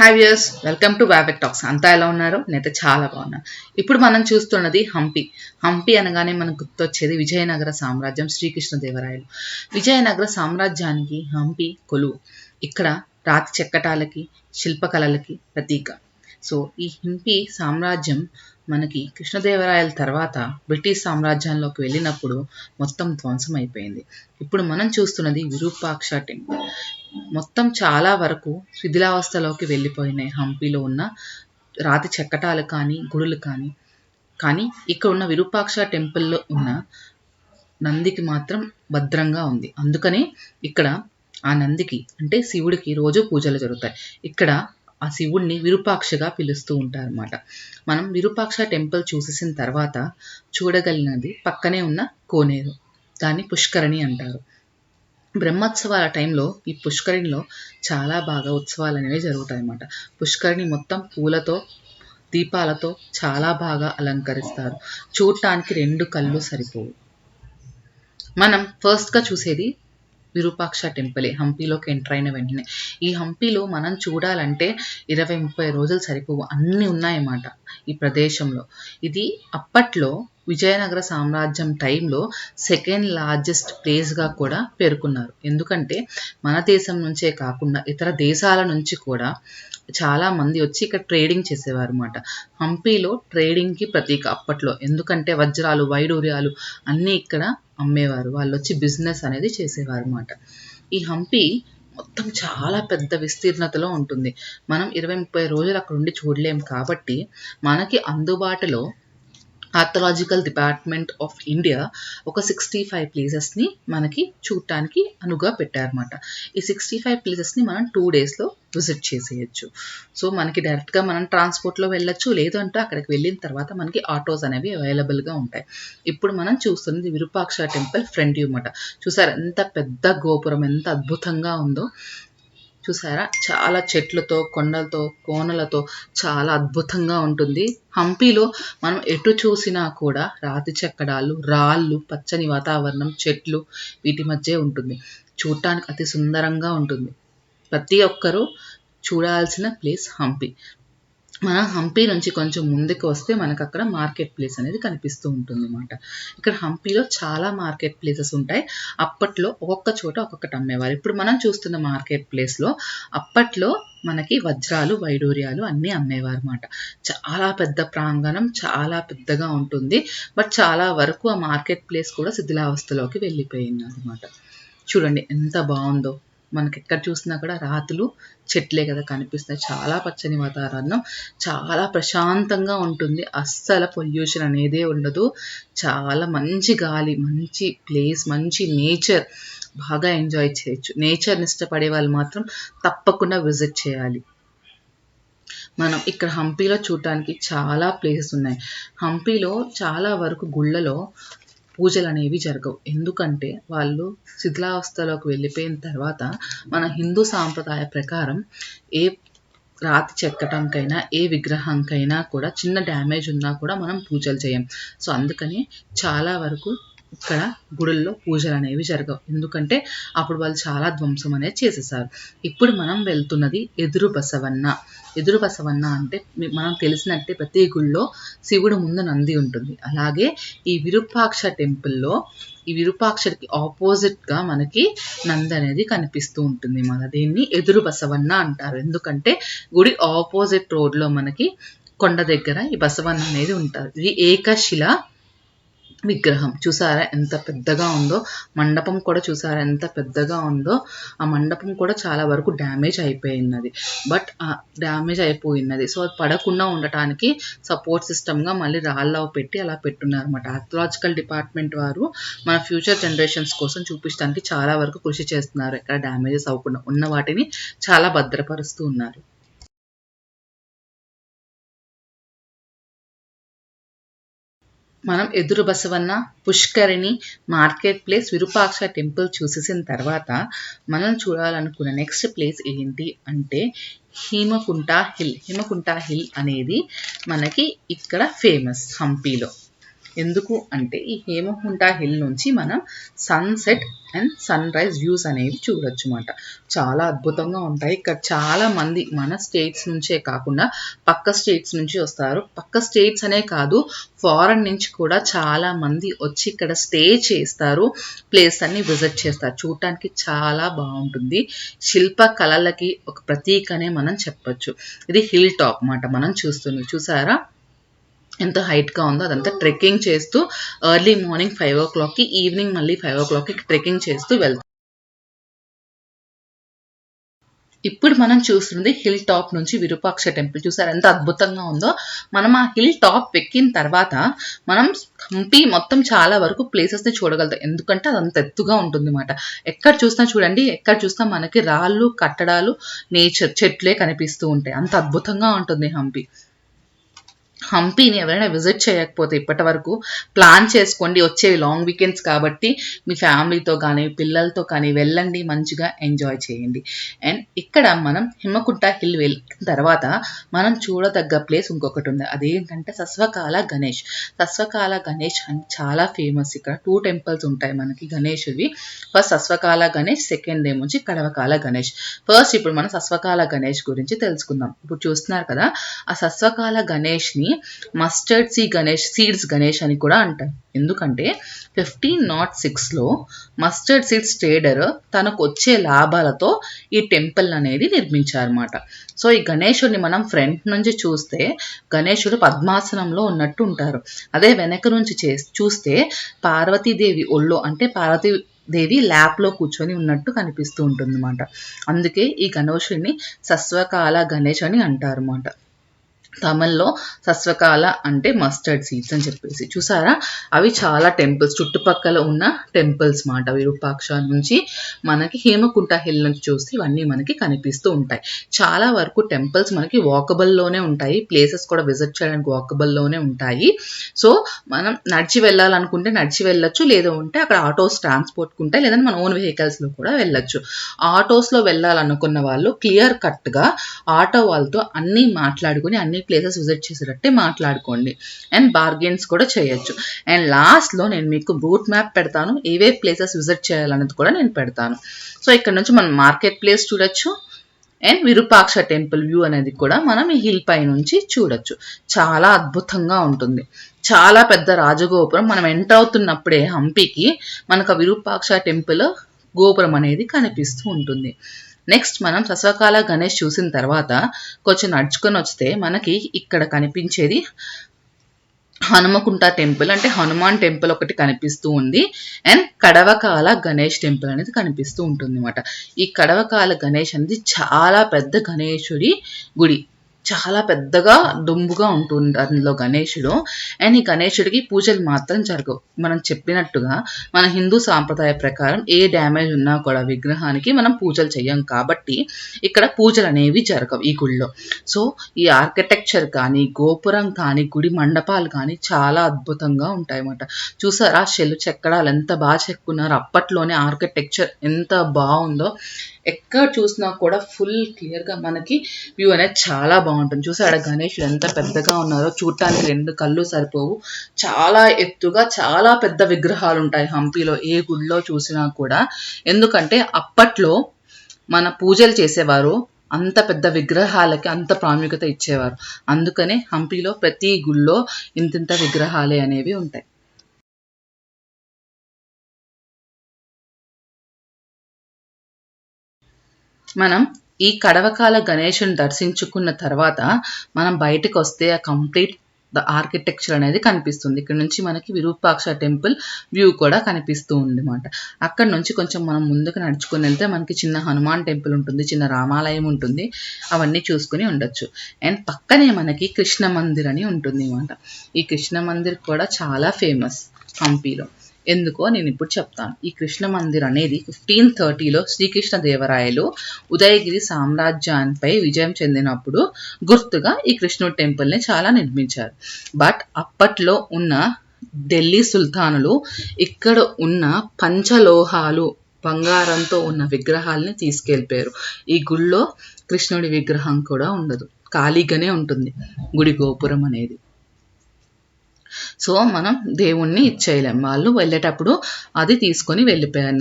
Hi viewers welcome to వ్యాబెక్ talks అంతా ఎలా ఉన్నారో? నేనైతే చాలా బాగున్నాను ఇప్పుడు మనం చూస్తున్నది హంపి హంపి అనగానే మనకు గుర్తొచ్చేది విజయనగర సామ్రాజ్యం శ్రీకృష్ణదేవరాయలు. విజయనగర సామ్రాజ్యానికి హంపి కొలువు. ఇక్కడ రాతి చెక్కటాలకి శిల్పకళలకి ప్రతీక. సో ఈ హంపి సామ్రాజ్యం మనకి కృష్ణదేవరాయల తర్వాత బ్రిటిష్ సామ్రాజ్యంలోకి వెళ్ళినప్పుడు మొత్తం ధ్వంసం అయిపోయింది. ఇప్పుడు మనం చూస్తున్నది విరూపాక్ష టెంపుల్. మొత్తం చాలా వరకు శిథిలావస్థలోకి వెళ్ళిపోయినాయి హంపిలో ఉన్న రాతి చెక్కటాలు కానీ గుడులు కానీ కానీ ఇక్కడ ఉన్న విరూపాక్ష టెంపుల్లో ఉన్న నందికి మాత్రం భద్రంగా ఉంది. అందుకనే ఇక్కడ ఆ నందికి అంటే శివుడికి రోజు పూజలు జరుగుతాయి. ఇక్కడ ఆ శివుణ్ణి విరూపాక్షగా పిలుస్తూ ఉంటారన్నమాట. మనం విరూపాక్ష టెంపుల్ చూసేసిన తర్వాత చూడగలిగినది పక్కనే ఉన్న కోనేరు. దాన్ని పుష్కరణి అంటారు. బ్రహ్మోత్సవాల టైంలో ఈ పుష్కరిణిలో చాలా బాగా ఉత్సవాలు అనేవి జరుగుతాయి అన్నమాట పుష్కరిణి మొత్తం పూలతో దీపాలతో చాలా బాగా అలంకరిస్తారు. చూడటానికి రెండు కళ్ళు సరిపోవు. మనం ఫస్ట్గా చూసేది విరూపాక్ష టెంపులే. హంపీలోకి ఎంటర్ అయిన వెంటనే. ఈ హంపీలో మనం చూడాలంటే ఇరవై ముప్పై రోజులు సరిపోవు. అన్నీ ఉన్నాయన్నమాట ఈ ప్రదేశంలో. ఇది అప్పట్లో విజయనగర సామ్రాజ్యం టైంలో సెకండ్ లార్జెస్ట్ ప్లేస్గా కూడా పేర్కొన్నారు. ఎందుకంటే మన దేశం నుంచే కాకుండా ఇతర దేశాల నుంచి కూడా చాలా మంది వచ్చి ఇక్కడ ట్రేడింగ్ చేసేవారు అనమాట హంపీలో ట్రేడింగ్కి ప్రతీక అప్పట్లో. ఎందుకంటే వజ్రాలు వైడూర్యాలు అన్నీ ఇక్కడ అమ్మేవారు. వాళ్ళు వచ్చి బిజినెస్ అనేది చేసేవారు అనమాట ఈ హంపి మొత్తం చాలా పెద్ద విస్తీర్ణతలో ఉంటుంది. మనం ఇరవై ముప్పై రోజులు అక్కడ ఉండి చూడలేం కాబట్టి మనకి అందుబాటులో ఆర్థలాజికల్ డిపార్ట్మెంట్ ఆఫ్ ఇండియా ఒక సిక్స్టీ ఫైవ్ ప్లేసెస్ని మనకి చూడటానికి అనుగా పెట్టారన్నమాట. ఈ సిక్స్టీ ఫైవ్ ప్లేసెస్ని మనం టూ డేస్లో విజిట్ చేసేయచ్చు. సో మనకి డైరెక్ట్గా మనం ట్రాన్స్పోర్ట్లో వెళ్ళొచ్చు లేదంటే అక్కడికి వెళ్ళిన తర్వాత మనకి ఆటోస్ అనేవి అవైలబుల్గా ఉంటాయి. ఇప్పుడు మనం చూస్తున్నది విరూపాక్ష టెంపుల్ ఫ్రంట్ వ్యూ అన్నమాట. చూసారు ఎంత పెద్ద గోపురం ఎంత అద్భుతంగా ఉందో. చూసారా? చాలా చెట్లతో కొండలతో కోనలతో చాలా అద్భుతంగా ఉంటుంది. హంపీలో మనం ఎటు చూసినా కూడా రాతి చెక్కడాలు రాళ్ళు పచ్చని వాతావరణం చెట్లు వీటి మధ్య ఉంటుంది. చూడటానికి అతి సుందరంగా ఉంటుంది. ప్రతి ఒక్కరూ చూడాల్సిన ప్లేస్ హంపి. మన హంపి నుంచి కొంచెం ముందుకు వస్తే మనకు అక్కడ మార్కెట్ ప్లేస్ అనేది కనిపిస్తూ ఉంటుంది అనమాట ఇక్కడ హంపీలో చాలా మార్కెట్ ప్లేసెస్ ఉంటాయి. అప్పట్లో ఒక్కొక్క చోట ఒక్కొక్కటి అమ్మేవారు. ఇప్పుడు మనం చూస్తున్న మార్కెట్ ప్లేస్లో అప్పట్లో మనకి వజ్రాలు వైడూర్యాలు అన్నీ అమ్మేవారు అనమాట చాలా పెద్ద ప్రాంగణం చాలా పెద్దగా ఉంటుంది. బట్ చాలా వరకు ఆ మార్కెట్ ప్లేస్ కూడా శిథిలావస్థలోకి వెళ్ళిపోయింది అనమాట చూడండి ఎంత బాగుందో. మనకి ఎక్కడ చూసినా కూడా రాతులు చెట్లే కదా కనిపిస్తాయి. చాలా పచ్చని వాతావరణం. చాలా ప్రశాంతంగా ఉంటుంది. అస్సలు పొల్యూషన్ అనేదే ఉండదు. చాలా మంచి గాలి మంచి ప్లేస్ మంచి నేచర్ బాగా ఎంజాయ్ చేయొచ్చు. నేచర్ని ఇష్టపడే వాళ్ళు మాత్రం తప్పకుండా విజిట్ చేయాలి. మనం ఇక్కడ హంపీలో చూడటానికి చాలా ప్లేసెస్ ఉన్నాయి. హంపీలో చాలా వరకు గుళ్ళలో పూజలు అనేవి జరగవు. ఎందుకంటే వాళ్ళు శిథిలావస్థలోకి వెళ్ళిపోయిన తర్వాత మన హిందూ సాంప్రదాయ ప్రకారం ఏ రాతి చెక్కటంకైనా ఏ విగ్రహంకైనా కూడా చిన్న డ్యామేజ్ ఉన్నా కూడా మనం పూజలు చేయం. సో అందుకని చాలా వరకు ఇక్కడ గుడుల్లో పూజలు అనేవి జరగవు. ఎందుకంటే అప్పుడు వాళ్ళు చాలా ధ్వంసం అనేది చేసేసారు. ఇప్పుడు మనం వెళ్తున్నది ఎదురు బసవన్న ఎదురు బసవన్న అంటే మనం తెలిసినట్టే ప్రతి గుళ్ళో శివుడు ముందు నంది ఉంటుంది. అలాగే ఈ విరూపాక్ష టెంపుల్లో ఈ విరూపాక్షకి ఆపోజిట్గా మనకి నంది అనేది కనిపిస్తూ ఉంటుంది. మన దీన్ని ఎదురు బసవన్న అంటారు. ఎందుకంటే గుడి ఆపోజిట్ రోడ్లో మనకి కొండ దగ్గర ఈ బసవన్న అనేది ఉంటారు. ఇది ఏకశిల విగ్రహం. చూసారా ఎంత పెద్దగా ఉందో? మండపం కూడా చూసారా ఎంత పెద్దగా ఉందో? ఆ మండపం కూడా చాలా వరకు డ్యామేజ్ అయిపోయినది. బట్ డ్యామేజ్ అయిపోయినది. సో అది పడకుండా ఉండటానికి సపోర్ట్ సిస్టమ్గా మళ్ళీ రాళ్ళ పెట్టి అలా పెట్టున్నారన్నమాట. ఆర్థలాజికల్ డిపార్ట్మెంట్ వారు మన ఫ్యూచర్ జనరేషన్స్ కోసం చూపించడానికి చాలా వరకు కృషి చేస్తున్నారు. ఎక్కడ డ్యామేజెస్ అవ్వకుండా ఉన్న వాటిని చాలా భద్రపరుస్తూ ఉన్నారు. మనం ఎదురు బసవన్న పుష్కరిణి మార్కెట్ ప్లేస్ విరూపాక్ష టెంపుల్ చూసేసిన తర్వాత మనం చూడాలనుకున్న నెక్స్ట్ ప్లేస్ ఏంటి అంటే హీమకుంట హిల్. హిమకుంట హిల్ అనేది మనకి ఇక్కడ ఫేమస్ హంపీలో. ఎందుకు అంటే ఈ హేమకుంట హిల్ నుంచి మనం sunset and sunrise views అనేవి చూడొచ్చు అన్నమాట చాలా అద్భుతంగా ఉంటాయి. ఇక్కడ చాలా మంది మన స్టేట్స్ నుంచే కాకుండా పక్క స్టేట్స్ నుంచి వస్తారు. పక్క స్టేట్స్ అనే కాదు ఫారెన్ నుంచి కూడా చాలా మంది వచ్చి ఇక్కడ స్టే చేస్తారు. ప్లేస్ అన్ని విజిట్ చేస్తారు. చూడటానికి చాలా బాగుంటుంది. శిల్ప కళలకి ఒక ప్రతీకనే మనం చెప్పొచ్చు. ఇది హిల్ టాప్ అన్నమాట మనం చూస్తుంది చూసారా? ఎంత హైట్గా ఉందో అదంతా ట్రెక్కింగ్ చేస్తూ ఎర్లీ మార్నింగ్ ఫైవ్ ఓ క్లాక్కి ఈవినింగ్ మళ్ళీ ఫైవ్ ఓ క్లాక్కి ట్రెక్కింగ్ చేస్తూ వెళ్తాం. ఇప్పుడు మనం చూస్తుంది హిల్ టాప్ నుంచి విరూపాక్ష టెంపుల్ చూసారు ఎంత అద్భుతంగా ఉందో? మనం ఆ హిల్ టాప్ ఎక్కిన తర్వాత మనం హంపి మొత్తం చాలా వరకు ప్లేసెస్ని చూడగలుగుతాం. ఎందుకంటే అది అంత ఎత్తుగా ఉంటుంది అనమాట ఎక్కడ చూసినా చూడండి ఎక్కడ చూసినా మనకి రాళ్ళు కట్టడాలు నేచర్ చెట్లే కనిపిస్తూ ఉంటాయి. అంత అద్భుతంగా ఉంటుంది హంపి. హంపీని ఎవరైనా విజిట్ చేయకపోతే ఇప్పటి వరకు ప్లాన్ చేసుకోండి వచ్చే లాంగ్ వీకెండ్స్ కాబట్టి మీ ఫ్యామిలీతో కానీ పిల్లలతో కానీ వెళ్ళండి మంచిగా ఎంజాయ్ చేయండి. అండ్ ఇక్కడ మనం హిమ్మకుంట హిల్ వెళ్ళిన తర్వాత మనం చూడదగ్గ ప్లేస్ ఇంకొకటి ఉంది. అదేంటంటే సస్వకాల గణేష్. సస్వకాల గణేష్ అని చాలా ఫేమస్. ఇక్కడ టూ టెంపుల్స్ ఉంటాయి మనకి గణేష్వి ఫస్ట్ సస్వకాల గణేష్ సెకండ్ ఏమొచ్చి కడవకాల గణేష్. ఫస్ట్ ఇప్పుడు మనం సస్వకాల గణేష్ గురించి తెలుసుకుందాం. ఇప్పుడు చూస్తున్నారు కదా ఆ Sasivekalu గణేష్ని mustard seed Ganesh seeds Ganesh అని కూడా అంటారు. ఎందుకంటే ఫిఫ్టీన్ నాట్ సిక్స్లో మస్టర్డ్ సీడ్స్ ట్రేడర్ తనకు వచ్చే లాభాలతో ఈ టెంపుల్ అనేది నిర్మించారన్నమాట. సో ఈ గణేశుడిని మనం ఫ్రంట్ నుంచి చూస్తే గణేశుడు పద్మాసనంలో ఉన్నట్టు ఉంటారు. అదే వెనక నుంచి చే చూస్తే పార్వతీదేవి ఒళ్ళో అంటే పార్వతీ దేవి ల్యాప్లో కూర్చొని ఉన్నట్టు కనిపిస్తూ ఉంటుందన్నమాట. అందుకే ఈ గణేషుడిని సస్వకాల గణేష్ అని అంటారు అన్నమాట తమిళ్ళో సస్వకాల అంటే మస్టర్డ్ సీడ్స్ అని చెప్పేసి. చూసారా? అవి చాలా టెంపుల్స్ చుట్టుపక్కల ఉన్న టెంపుల్స్ మాట. విరూపాక్ష నుంచి మనకి హేమకుంట హిల్ నుంచి చూస్తే ఇవన్నీ మనకి కనిపిస్తూ ఉంటాయి. చాలా వరకు టెంపుల్స్ మనకి వాకబుల్లోనే ఉంటాయి. ప్లేసెస్ కూడా విజిట్ చేయడానికి వాకబుల్లోనే ఉంటాయి. సో మనం నడిచి వెళ్ళాలనుకుంటే నడిచి వెళ్ళొచ్చు. లేదా ఉంటే అక్కడ ఆటోస్ ట్రాన్స్పోర్ట్ ఉంటాయి లేదంటే మన ఓన్ వెహికల్స్లో కూడా వెళ్ళొచ్చు. ఆటోస్లో వెళ్ళాలనుకున్న వాళ్ళు క్లియర్ కట్గా ఆటో వాళ్ళతో అన్నీ మాట్లాడుకుని అన్ని ప్లేసెస్ విజిట్ చేసేటట్టే మాట్లాడుకోండి. అండ్ బార్గెన్స్ కూడా చేయొచ్చు. అండ్ లాస్ట్లో నేను మీకు రూట్ మ్యాప్ పెడతాను. ఏవే ప్లేసెస్ విజిట్ చేయాలనేది కూడా నేను పెడతాను. సో ఇక్కడ నుంచి మనం మార్కెట్ ప్లేస్ చూడొచ్చు. అండ్ విరూపాక్ష టెంపుల్ వ్యూ అనేది కూడా మనం ఈ హిల్ పై నుంచి చూడొచ్చు. చాలా అద్భుతంగా ఉంటుంది. చాలా పెద్ద రాజగోపురం. మనం ఎంటర్ అవుతున్నప్పుడే హంపీకి మనకు విరూపాక్ష టెంపుల్ గోపురం అనేది కనిపిస్తూ ఉంటుంది. నెక్స్ట్ మనం సస్వకాల గణేష్ చూసిన తర్వాత కొంచెం నడుచుకొని వస్తే మనకి ఇక్కడ కనిపించేది హనుమకుంట టెంపుల్ అంటే హనుమాన్ టెంపుల్ ఒకటి కనిపిస్తూ ఉంది. అండ్ కడవకాల గణేష్ టెంపుల్ అనేది కనిపిస్తూ ఉంటుంది అనమాట ఈ కడవకాల గణేష్ అనేది చాలా పెద్ద గణేశుడి గుడి. చాలా పెద్దగా దుంబుగా ఉంటుంది అందులో గణేషుడు అండ్ ఈ గణేషుడికి పూజలు మాత్రం జరగవు. మనం చెప్పినట్టుగా మన హిందూ సాంప్రదాయ ప్రకారం ఏ డ్యామేజ్ ఉన్నా కూడా విగ్రహానికి మనం పూజలు చేయం కాబట్టి ఇక్కడ పూజలు అనేవి జరగవు ఈ గుడిలో సో ఈ ఆర్కిటెక్చర్ కానీ గోపురం కానీ గుడి మండపాలు కానీ చాలా అద్భుతంగా ఉంటాయి అన్నమాట చూసారా? చెల్లు చెక్కడాలు ఎంత బాగా చెక్కున్నారు. అప్పట్లోనే ఆర్కిటెక్చర్ ఎంత బాగుందో. ఎక్కడ చూసినా కూడా ఫుల్ క్లియర్గా మనకి వ్యూ అనేది చాలా బాగుంటుంది. చూసాడు గణేషుడు ఎంత పెద్దగా ఉన్నారో చూడటానికి రెండు కళ్ళు సరిపోవు. చాలా ఎత్తుగా చాలా పెద్ద విగ్రహాలు ఉంటాయి హంపీలో ఏ గుడిలో చూసినా కూడా. ఎందుకంటే అప్పట్లో మన పూజలు చేసేవారు అంత పెద్ద విగ్రహాలకి అంత ప్రాముఖ్యత ఇచ్చేవారు. అందుకనే హంపీలో ప్రతి గుళ్ళో ఇంతింత విగ్రహాలే అనేవి ఉంటాయి. మనం ఈ కడవకాల గణేషుని దర్శించుకున్న తర్వాత మనం బయటకు వస్తే ఆ కంప్లీట్ ద ఆర్కిటెక్చర్ అనేది కనిపిస్తుంది. ఇక్కడ నుంచి మనకి విరూపాక్ష టెంపుల్ వ్యూ కూడా కనిపిస్తూ ఉంది అనమాట అక్కడ నుంచి కొంచెం మనం ముందుకు నడుచుకుని వెళ్తే మనకి చిన్న హనుమాన్ టెంపుల్ ఉంటుంది చిన్న రామాలయం ఉంటుంది. అవన్నీ చూసుకుని ఉండొచ్చు. అండ్ పక్కనే మనకి కృష్ణ మందిర్ అని ఉంటుంది అనమాట ఈ కృష్ణ మందిర్ కూడా చాలా ఫేమస్ హంపీలో. ఎందుకో నేను ఇప్పుడు చెప్తాను. ఈ కృష్ణ మందిర్ అనేది ఫిఫ్టీన్ థర్టీలో శ్రీకృష్ణ దేవరాయలు ఉదయగిరి సామ్రాజ్యాన్పై విజయం చెందినప్పుడు గుర్తుగా ఈ కృష్ణుడు టెంపుల్ని చాలా నిర్మించారు. బట్ అప్పట్లో ఉన్న ఢిల్లీ సుల్తానులు ఇక్కడ ఉన్న పంచలోహాలు బంగారంతో ఉన్న విగ్రహాలని తీసుకెళ్ళిపోయారు ఈ గుళ్ళో కృష్ణుడి విగ్రహం కూడా ఉండదు. ఖాళీగానే ఉంటుంది. గుడి గోపురం అనేది. సో మనం దేవుణ్ణి ఇచ్చేయలేం. వాళ్ళు వెళ్ళేటప్పుడు అది తీసుకొని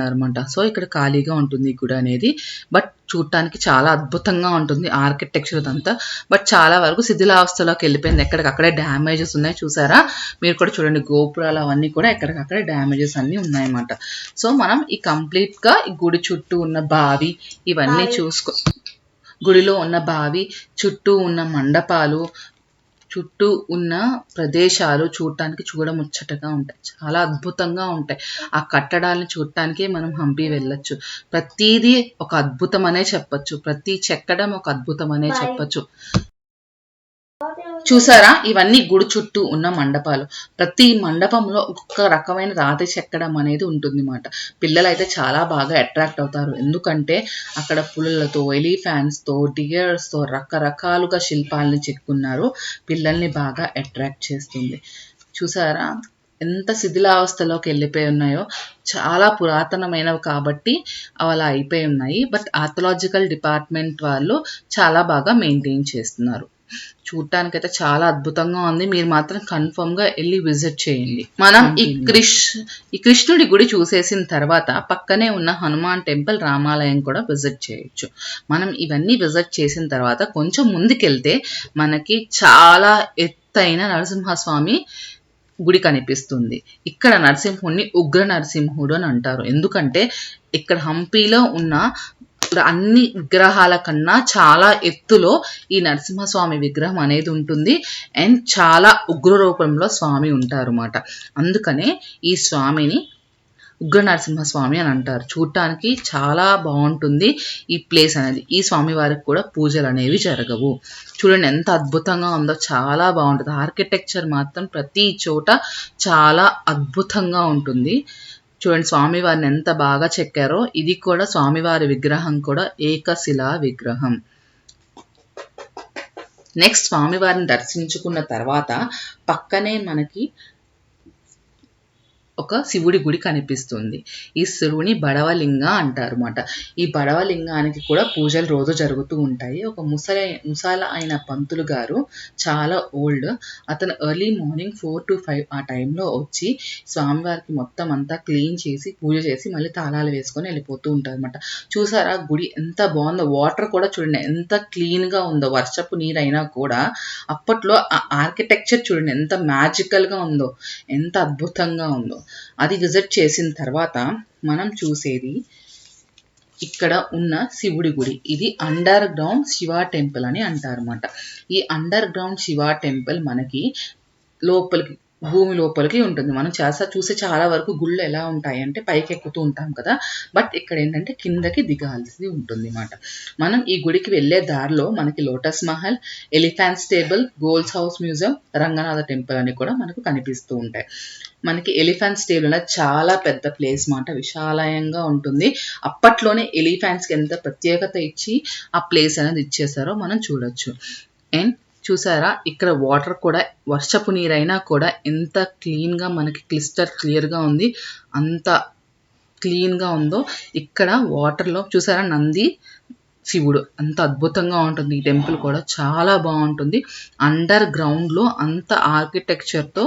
అనమాట సో ఇక్కడ ఖాళీగా ఉంటుంది ఈ గుడి అనేది. బట్ చూడటానికి చాలా అద్భుతంగా ఉంటుంది ఆర్కిటెక్చర్ అంతా బట్ చాలా వరకు శిథిలావస్థలోకి వెళ్ళిపోయింది. ఎక్కడికక్కడే డ్యామేజెస్ ఉన్నాయి చూసారా? మీరు కూడా చూడండి గోపురాలు అవన్నీ కూడా ఎక్కడికక్కడే డ్యామేజెస్ అన్నీ ఉన్నాయన్నమాట. సో మనం ఈ కంప్లీట్గా ఈ గుడి చుట్టూ ఉన్న బావి ఇవన్నీ చూసుకో గుడిలో ఉన్న బావి చుట్టూ ఉన్న మండపాలు చుట్టూ ఉన్న ప్రదేశాలు చూడటానికి చూడముచ్చటగా ఉంటాయి. చాలా అద్భుతంగా ఉంటాయి. ఆ కట్టడాలను చూడటానికే మనం హంపి వెళ్ళొచ్చు. ప్రతిదీ ఒక అద్భుతం అనే చెప్పొచ్చు. ప్రతి చెక్కడం ఒక అద్భుతం అనే చెప్పొచ్చు. చూసారా? ఇవన్నీ గుడి చుట్టూ ఉన్న మండపాలు. ప్రతి మండపంలో ఒక్కొక్క రకమైన రాతి చెక్కడం అనేది ఉంటుంది అన్నమాట పిల్లలు అయితే చాలా బాగా అట్రాక్ట్ అవుతారు. ఎందుకంటే అక్కడ పులులతో ఎలిఫాన్స్తో తో తో రకరకాలుగా శిల్పాలని చెక్కున్నారు. పిల్లల్ని బాగా అట్రాక్ట్ చేస్తుంది. చూసారా? ఎంత శిథిలావస్థలోకి వెళ్ళిపోయి ఉన్నాయో. చాలా పురాతనమైనవి కాబట్టి అలా అయిపోయి ఉన్నాయి. బట్ ఆర్థలాజికల్ డిపార్ట్మెంట్ వాళ్ళు చాలా బాగా మెయింటైన్ చేస్తున్నారు. చూడటానికైతే చాలా అద్భుతంగా ఉంది. మీరు మాత్రం కన్ఫర్మ్గా వెళ్ళి విజిట్ చేయండి. మనం ఈ కృష్ ఈ కృష్ణుడి గుడి చూసేసిన తర్వాత పక్కనే ఉన్న హనుమాన్ టెంపుల్ రామాలయం కూడా విజిట్ చేయొచ్చు. మనం ఇవన్నీ విజిట్ చేసిన తర్వాత కొంచెం ముందుకెళ్తే మనకి చాలా ఎత్తైన నరసింహస్వామి గుడి కనిపిస్తుంది. ఇక్కడ నరసింహుడిని ఉగ్ర నరసింహుడు అని అంటారు. ఎందుకంటే ఇక్కడ హంపీలో ఉన్న ఇప్పుడు అన్ని విగ్రహాల కన్నా చాలా ఎత్తులో ఈ నరసింహస్వామి విగ్రహం అనేది ఉంటుంది. అండ్ చాలా ఉగ్ర రూపంలో స్వామి ఉంటారు అన్నమాట అందుకనే ఈ స్వామిని ఉగ్ర నరసింహస్వామి అని అంటారు. చూడటానికి చాలా బాగుంటుంది ఈ ప్లేస్ అనేది. ఈ స్వామి వారికి కూడా పూజలు అనేవి జరగవు. చూడండి ఎంత అద్భుతంగా ఉందో చాలా బాగుంటుంది. ఆర్కిటెక్చర్ మాత్రం ప్రతి చోట చాలా అద్భుతంగా ఉంటుంది. చూడండి స్వామివారిని ఎంత బాగా చెక్కారో ఇది కూడా స్వామివారి విగ్రహం కూడా ఏకశిలా విగ్రహం. నెక్స్ట్ స్వామివారిని దర్శించుకున్న తర్వాత పక్కనే మనకి ఒక శివుడి గుడి కనిపిస్తుంది. ఈ శివుని బడవలింగ అంటారన్నమాట ఈ బడవలింగానికి కూడా పూజలు రోజు జరుగుతూ ఉంటాయి. ఒక ముసలి ముసాల అయిన పంతులు గారు చాలా ఓల్డ్. అతను early morning four to five ఆ టైంలో వచ్చి స్వామివారికి మొత్తం అంతా క్లీన్ చేసి పూజ చేసి మళ్ళీ తాళాలు వేసుకొని వెళ్ళిపోతూ ఉంటారు అనమాట చూసారా? గుడి ఎంత బాగుందో. వాటర్ కూడా చూడండి ఎంత క్లీన్గా ఉందో. వర్షపు నీరు అయినా కూడా అప్పట్లో ఆ ఆర్కిటెక్చర్ చూడండి ఎంత మ్యాజికల్గా ఉందో. ఎంత అద్భుతంగా ఉందో. అది విజిట్ చేసిన తర్వాత మనం చూసేది ఇక్కడ ఉన్న శివుడి గుడి. ఇది అండర్ గ్రౌండ్ శివ టెంపుల్ అని అంటారన్నమాట. ఈ అండర్ గ్రౌండ్ శివ టెంపుల్ మనకి లోపలికి భూమి లోపలికి ఉంటుంది. మనం చేసా చూసే చాలా వరకు గుళ్ళు ఎలా ఉంటాయి అంటే పైకి ఎక్కుతూ ఉంటాం కదా. బట్ ఇక్కడ ఏంటంటే కిందకి దిగాల్సి ఉంటుంది అన్నమాట మనం ఈ గుడికి వెళ్ళే దారిలో మనకి లోటస్ మహల్ ఎలిఫాంట్ టేబుల్ గోల్స్ హౌస్ మ్యూజియం రంగనాథ టెంపుల్ అని కూడా మనకు కనిపిస్తూ ఉంటాయి. మనకి ఎలిఫెంట్స్ టేబుల్ అనేది చాలా పెద్ద ప్లేస్ మాట. విశాలయంగా ఉంటుంది. అప్పట్లోనే ఎలిఫెంట్స్కి ఎంత ప్రత్యేకత ఇచ్చి ఆ ప్లేస్ అనేది ఇచ్చేసారో మనం చూడొచ్చు. అండ్ చూసారా? ఇక్కడ వాటర్ కూడా వర్షపు నీరైనా కూడా ఎంత క్లీన్గా మనకి క్లిస్టర్ క్లియర్గా ఉంది. అంత క్లీన్గా ఉందో ఇక్కడ వాటర్లో చూసారా? నంది శివుడు అంత అద్భుతంగా ఉంటుంది. ఈ టెంపుల్ కూడా చాలా బాగుంటుంది. అండర్ గ్రౌండ్లో అంత ఆర్కిటెక్చర్తో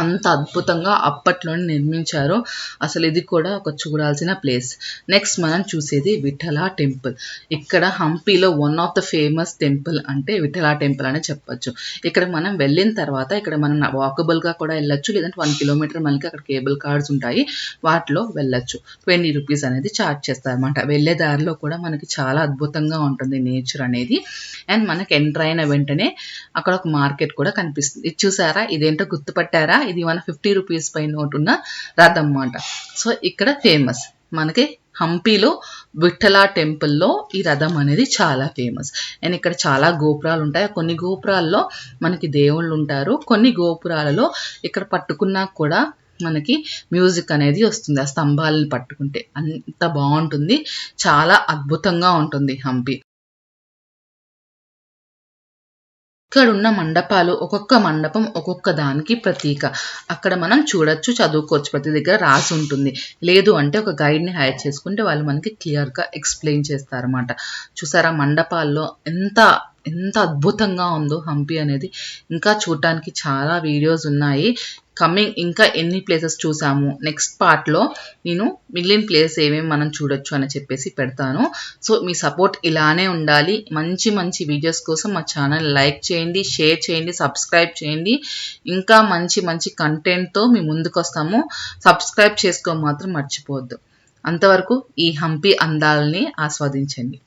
అంత అద్భుతంగా అప్పట్లోనే నిర్మించారో అసలు ఇది కూడా ఒక చూడాల్సిన ప్లేస్. నెక్స్ట్ మనం చూసేది విఠల టెంపుల్. ఇక్కడ హంపీలో one of the famous temple అంటే విఠల టెంపుల్ అని చెప్పొచ్చు. ఇక్కడ మనం వెళ్ళిన తర్వాత ఇక్కడ మనం వాకబుల్గా కూడా వెళ్ళొచ్చు లేదంటే వన్ కిలోమీటర్ మనకి అక్కడ కేబుల్ కార్డ్స్ ఉంటాయి వాటిలో వెళ్ళొచ్చు. ట్వంటీ రూపీస్ అనేది ఛార్జ్ చేస్తారనమాట వెళ్ళే దారిలో కూడా మనకి చాలా అద్భుతంగా ఉంటుంది నేచర్ అనేది. అండ్ మనకి ఎంటర్ అయిన వెంటనే అక్కడ ఒక మార్కెట్ కూడా కనిపిస్తుంది. ఇది చూసారా? ఇదేంటో గుర్తుపట్టారా? ఇది మన ఫిఫ్టీ రూపీస్ పై నోట్ ఉన్న రథం అన్నమాట సో ఇక్కడ ఫేమస్ మనకి హంపీలో విఠల టెంపుల్లో ఈ రథం అనేది చాలా ఫేమస్ అండ్ ఇక్కడ చాలా గోపురాలు ఉంటాయి. కొన్ని గోపురాల్లో మనకి దేవుళ్ళు ఉంటారు. కొన్ని గోపురాలలో ఇక్కడ పట్టుకున్నా కూడా మనకి మ్యూజిక్ అనేది వస్తుంది. ఆ స్తంభాలను పట్టుకుంటే అంత బాగుంటుంది. చాలా అద్భుతంగా ఉంటుంది హంపి. ఇక్కడ ఉన్న మండపాలు ఒక్కొక్క మండపం ఒక్కొక్క దానికి ప్రతీక. అక్కడ మనం చూడొచ్చు చదువుకోవచ్చు ప్రతి దగ్గర రాసి ఉంటుంది. లేదు అంటే ఒక గైడ్ని హైర్ చేసుకుంటే వాళ్ళు మనకి క్లియర్గా ఎక్స్ప్లెయిన్ చేస్తారన్నమాట. చూసారా మండపాల్లో ఎంత ఎంత అద్భుతంగా ఉందో హంపి అనేది. ఇంకా చూడటానికి చాలా వీడియోస్ ఉన్నాయి. కమింగ్ ఇంకా ఎన్ని ప్లేసెస్ చూసాము? నెక్స్ట్ పార్ట్లో నేను మిగిలిన ప్లేస్ ఏమేమి మనం చూడొచ్చు అని చెప్పేసి పెడతాను. సో మీ సపోర్ట్ ఇలానే ఉండాలి. మంచి మంచి వీడియోస్ కోసం మా ఛానల్ లైక్ చేయండి షేర్ చేయండి సబ్స్క్రైబ్ చేయండి. ఇంకా మంచి మంచి కంటెంట్తో మీ ముందుకు వస్తాము సబ్స్క్రైబ్ చేసుకో మాత్రం మర్చిపోవద్దు. అంతవరకు ఈ హంపి అందాలని ఆస్వాదించండి.